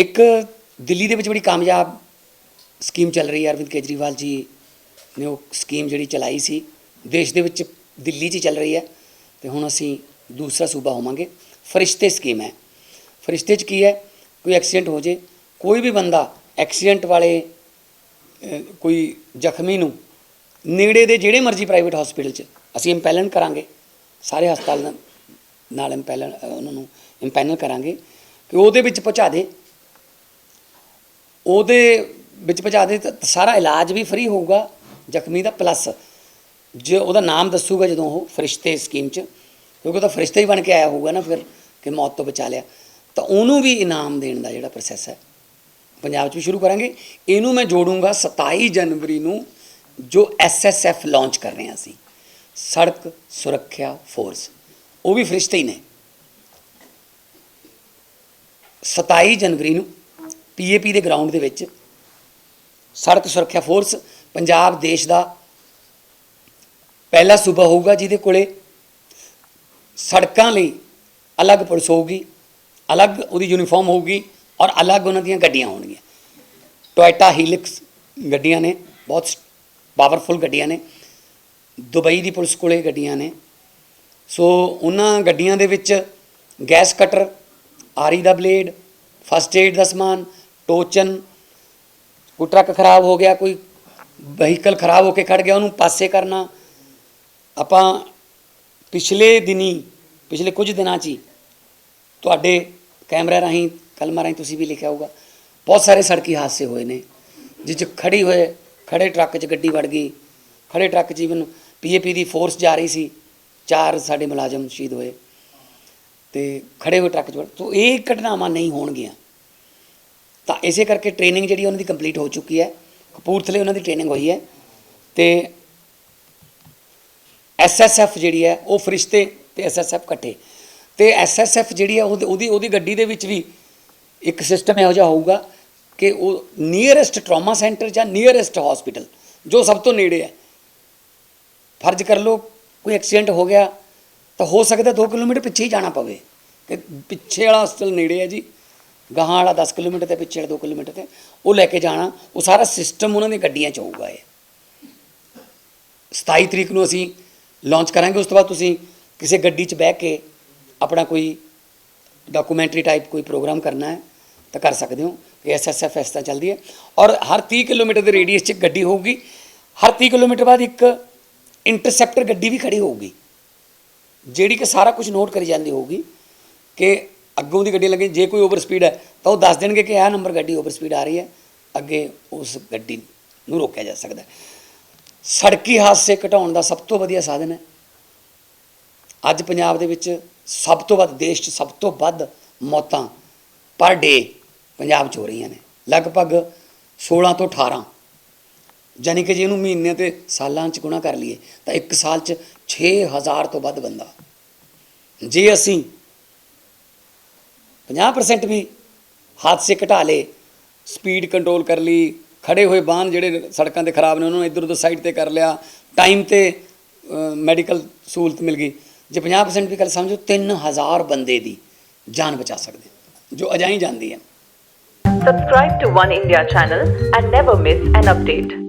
ਇੱਕ ਦਿੱਲੀ ਦੇ ਵਿੱਚ ਬੜੀ ਕਾਮਯਾਬ ਸਕੀਮ ਚੱਲ ਰਹੀ ਹੈ, ਅਰਵਿੰਦ ਕੇਜਰੀਵਾਲ ਜੀ ਨੇ ਉਹ ਸਕੀਮ ਜਿਹੜੀ ਚਲਾਈ ਸੀ, ਦੇਸ਼ ਦੇ ਵਿੱਚ ਦਿੱਲੀ 'ਚ ਹੀ ਚੱਲ ਰਹੀ ਹੈ ਤੇ ਹੁਣ ਅਸੀਂ ਦੂਸਰਾ ਸੂਬਾ ਹੋਵਾਂਗੇ। ਫਰਿਸ਼ਤੇ ਸਕੀਮ ਹੈ। ਫਰਿਸ਼ਤੇ 'ਚ ਕੀ ਹੈ? ਕੋਈ ਐਕਸੀਡੈਂਟ ਹੋ ਜੇ, ਕੋਈ ਵੀ ਬੰਦਾ ਐਕਸੀਡੈਂਟ ਵਾਲੇ ਕੋਈ ਜ਼ਖਮੀ ਨੂੰ ਨੇੜੇ ਦੇ ਜਿਹੜੇ ਮਰਜ਼ੀ ਪ੍ਰਾਈਵੇਟ ਹਸਪੀਟਲ 'ਚ ਅਸੀਂ ਇੰਪੈਲਨ ਕਰਾਂਗੇ, ਸਾਰੇ ਹਸਪਤਾਲ ਨਾਲ- ਨਾਲ ਇੰਪੈਲਨ ਉਹਨਾਂ ਨੂੰ ਇੰਪੈਨਲ ਕਰਾਂਗੇ ਕਿ ਉਹਦੇ ਵਿੱਚ ਪਹੁੰਚਾ ਦੇ। ਉਹਦੇ ਵਿੱਚ ਪਹੁੰਚਾ ਦੇ ਤਾਂ ਸਾਰਾ ਇਲਾਜ ਵੀ ਫ੍ਰੀ ਹੋਊਗਾ, ਜ਼ਖਮੀ ਦਾ ਪਲੱਸ ਜੇ ਉਹਦਾ ਨਾਮ ਦੱਸੂਗਾ ਜਦੋਂ ਉਹ ਫਰਿਸ਼ਤੇ ਸਕੀਮ 'ਚ, ਕਿਉਂਕਿ ਉਹ ਤਾਂ ਫਰਿਸ਼ਤਾ ਹੀ ਬਣ ਕੇ ਆਇਆ ਹੋਊਗਾ ਨਾ ਫਿਰ ਕਿ ਮੌਤ ਤੋਂ ਬਚਾ ਲਿਆ। ਤਾਂ ਉਹਨੂੰ ਵੀ ਇਨਾਮ ਦੇਣ ਦਾ ਜਿਹੜਾ ਪ੍ਰੋਸੈਸ ਹੈ, ਪੰਜਾਬ 'ਚ ਵੀ ਸ਼ੁਰੂ ਕਰਾਂਗੇ। ਇਹਨੂੰ ਮੈਂ ਜੋੜੂੰਗਾ 27 ਜਨਵਰੀ ਨੂੰ ਜੋ ਐਸਐਸਐਫ ਲਾਂਚ ਕਰ ਰਹੇ ਹਾਂ ਅਸੀਂ। ਸੜਕ ਸੁਰੱਖਿਆ ਫੋਰਸ ਉਹ ਵੀ ਫਰਿਸ਼ਤੇ ਹੀ ਨੇ। 27 ਜਨਵਰੀ ਨੂੰ ਪੀਏਪੀ ਦੇ ਗਰਾਊਂਡ ਦੇ ਵਿੱਚ ਸੜਕ ਸੁਰੱਖਿਆ ਫੋਰਸ ਪੰਜਾਬ ਦੇਸ਼ ਦਾ ਪਹਿਲਾ ਸੂਬਾ ਹੋਊਗਾ ਜਿਹਦੇ ਕੋਲੇ ਸੜਕਾਂ ਲਈ ਅਲੱਗ ਪੁਲਿਸ ਹੋਊਗੀ, ਅਲੱਗ ਉਹਦੀ ਯੂਨੀਫਾਰਮ ਹੋਊਗੀ ਔਰ ਅਲੱਗ ਉਹਨਾਂ ਦੀਆਂ ਗੱਡੀਆਂ ਹੋਣਗੀਆਂ। ਟੋਇਟਾ ਹੀਲਿਕਸ ਗੱਡੀਆਂ ਨੇ, ਬਹੁਤ ਪਾਵਰਫੁਲ ਗੱਡੀਆਂ ਨੇ। ਦੁਬਈ ਦੀ ਪੁਲਿਸ ਕੋਲੇ ਗੱਡੀਆਂ ਨੇ। ਸੋ ਉਹਨਾਂ ਗੱਡੀਆਂ ਦੇ ਵਿੱਚ ਗੈਸ ਕਟਰ ਆਰੀ ਦਾ ਬਲੇਡ ਫਸਟ ਏਡ ਦਾ ਸਮਾਨ ਟੋਚਨ, ਕੋਈ ਟਰੱਕ ਖਰਾਬ ਹੋ ਗਿਆ, ਕੋਈ ਵਹੀਕਲ ਖਰਾਬ ਹੋ ਕੇ ਖੜ ਗਿਆ, ਉਹਨੂੰ ਪਾਸੇ ਕਰਨਾ। ਆਪਾਂ ਪਿਛਲੇ ਦਿਨੀ, ਪਿਛਲੇ ਕੁਝ ਦਿਨਾਂ 'ਚ ਹੀ ਤੁਹਾਡੇ ਕੈਮਰੇ ਰਾਹੀਂ, ਕਲਮਾਂ ਰਾਹੀਂ ਤੁਸੀਂ ਵੀ ਲਿਖਿਆ ਹੋਊਗਾ, ਬਹੁਤ ਸਾਰੇ ਸੜਕੀ ਹਾਦਸੇ ਹੋਏ ਨੇ, ਜਿਸ 'ਚ ਖੜੀ ਹੋਏ, ਖੜੇ ਟਰੱਕ 'ਚ ਗੱਡੀ ਵੜ ਗਈ, ਖੜੇ ਟਰੱਕ 'ਚ ਇਵਨ ਪੀਏਪੀ ਦੀ ਫੋਰਸ ਜਾ ਰਹੀ ਸੀ, ਚਾਰ ਸਾਡੇ ਮੁਲਾਜ਼ਮ ਸ਼ਹੀਦ ਹੋਏ, ਤੇ ਖੜੇ ਹੋਏ ਟਰੱਕ 'ਚ ਵੜ, ਤੋ ਇਹ ਘਟਨਾਵਾਂ ਨਹੀਂ ਹੋਣਗੀਆਂ। ਤਾਂ ਇਸੇ ਕਰਕੇ ਟ੍ਰੇਨਿੰਗ ਜਿਹੜੀ ਉਹਨਾਂ ਦੀ ਕੰਪਲੀਟ ਹੋ ਚੁੱਕੀ ਹੈ। ਕਪੂਰਥਲੇ ਉਹਨਾਂ ਦੀ ਟ੍ਰੇਨਿੰਗ ਹੋਈ ਹੈ ਤੇ ਐਸਐਸਐਫ ਜਿਹੜੀ ਹੈ, ਉਹ ਫਰਿਸ਼ਤੇ ਤੇ ਐਸਐਸਐਫ ਇਕੱਠੇ। ਤੇ ਐਸਐਸਐਫ ਜਿਹੜੀ ਹੈ ਉਹਦੀ ਉਹਦੀ ਗੱਡੀ ਦੇ ਵਿੱਚ ਵੀ ਇੱਕ ਸਿਸਟਮ ਇਹੋ ਜਿਹਾ ਹੋਊਗਾ ਕਿ ਉਹ ਨੀਅਰੈਸਟ ਟਰਾਮਾ ਸੈਂਟਰ ਜਾਂ ਨੀਅਰੈਸਟ ਹਸਪੀਟਲ ਜੋ ਸਭ ਤੋਂ ਨੇੜੇ ਹੈ। ਫਰਜ਼ ਕਰ ਲਓ, ਕੋਈ ਐਕਸੀਡੈਂਟ ਹੋ ਗਿਆ, ਤਾਂ ਹੋ ਸਕਦਾ 2 ਕਿਲੋਮੀਟਰ ਪਿੱਛੇ ਹੀ ਜਾਣਾ ਪਵੇ। ਕਿ ਪਿੱਛੇ ਵਾਲਾ ਹਸਪਤਾਲ ਨੇੜੇ ਹੈ ਜੀ। ਗਾਹਾਂ ਵਾਲਾ 10 ਕਿਲੋਮੀਟਰ ਤੇ, ਪਿੱਛੇ ਵਾਲਾ 2 ਕਿਲੋਮੀਟਰ ਤੇ, ਉਹ ਲੈ ਕੇ ਜਾਣਾ, ਉਹ ਸਾਰਾ ਸਿਸਟਮ ਉਹਨਾਂ ਦੀਆਂ ਗੱਡੀਆਂ 'ਚ ਹੋਊਗਾ ਇਹ। 27 ਤਰੀਕ ਨੂੰ ਅਸੀਂ ਲਾਂਚ ਕਰਾਂਗੇ, ਉਸ ਤੋਂ ਬਾਅਦ ਤੁਸੀਂ ਕਿਸੇ ਗੱਡੀ 'ਚ ਬਹਿ ਕੇ ਆਪਣਾ ਕੋਈ ਡਾਕੂਮੈਂਟਰੀ ਟਾਈਪ ਕੋਈ ਪ੍ਰੋਗਰਾਮ ਕਰਨਾ ਹੈ, ਤਾਂ ਕਰ ਸਕਦੇ ਹੋ, ਕਿ ਐਸਐਸਐਫ ਇਸ ਤਰ੍ਹਾਂ ਚੱਲਦੀ ਹੈ। ਔਰ ਹਰ 30 ਕਿਲੋਮੀਟਰ ਦੇ ਰੇਡੀਅਸ 'ਚ ਗੱਡੀ ਹੋਊਗੀ, ਹਰ 30 ਕਿਲੋਮੀਟਰ ਬਾਅਦ ਇੱਕ ਇੰਟਰਸੈਪਟਰ ਗੱਡੀ ਵੀ ਖੜੀ ਹੋਊਗੀ, ਜਿਹੜੀ ਕਿ ਸਾਰਾ ਕੁਝ ਨੋਟ ਕਰੀ ਜਾਂਦੀ ਹੋਊਗੀ ਕਿ ਅੱਗੋਂ ਦੀ ਗੱਡੀ ਲੱਗੇ, ਜੇ ਕੋਈ ਓਵਰ ਸਪੀਡ ਹੈ, ਤਾਂ ਉਹ ਦੱਸ ਦੇਣਗੇ ਕਿ ਇਹ ਨੰਬਰ ਗੱਡੀ ਓਵਰ ਸਪੀਡ ਆ ਰਹੀ ਹੈ। ਅੱਗੇ ਉਸ ਗੱਡੀ ਨੂੰ ਰੋਕਿਆ ਜਾ ਸਕਦਾ ਹੈ। ਸੜਕੀ ਹਾਦਸੇ ਘਟਾਉਣ ਦਾ ਸਭ ਤੋਂ ਵਧੀਆ ਸਾਧਨ ਹੈ। ਅੱਜ ਪੰਜਾਬ ਦੇ ਵਿੱਚ ਸਭ ਤੋਂ ਵੱਧ, ਦੇਸ਼ 'ਚ ਸਭ ਤੋਂ ਵੱਧ ਮੌਤਾਂ ਪਰ ਡੇ ਪੰਜਾਬ 'ਚ ਹੋ ਰਹੀਆਂ ਨੇ। ਲਗਭਗ 16 ਤੋਂ 18 ਜਾਨੀ ਕਿ ਜੇ ਇਹਨੂੰ ਮਹੀਨੇ ਤੇ ਸਾਲਾਂ 'ਚ ਗੁਣਾ ਕਰ ਲਈਏ, ਤਾਂ ਇੱਕ ਸਾਲ 'ਚ 6000 ਤੋਂ ਵੱਧ ਬੰਦਾ। ਜੇ ਅਸੀਂ 50% ਵੀ ਹਾਦਸੇ ਘਟਾ ਲਏ ਸਪੀਡ ਕੰਟਰੋਲ ਕਰ ਲਈ, ਖੜੇ ਹੋਏ ਵਾਹਨ ਜਿਹੜੇ ਸੜਕਾਂ ਤੇ ਖਰਾਬ ਨੇ, ਉਹਨਾਂ ਨੂੰ ਇੱਧਰ ਉੱਧਰ ਸਾਈਡ ਤੇ ਕਰ ਲਿਆ ਟਾਈਮ ਤੇ ਮੈਡੀਕਲ ਸਹੂਲਤ ਮਿਲ ਗਈ ਜੇ 50% ਵੀ ਕਰ ਸਮਝੋ 3000 ਬੰਦੇ ਦੀ ਜਾਨ ਬਚਾ ਸਕਦੇ ਜੋ ਅਜਾਈ ਜਾਂਦੀ ਹੈ Subscribe to One India channel and never miss an update.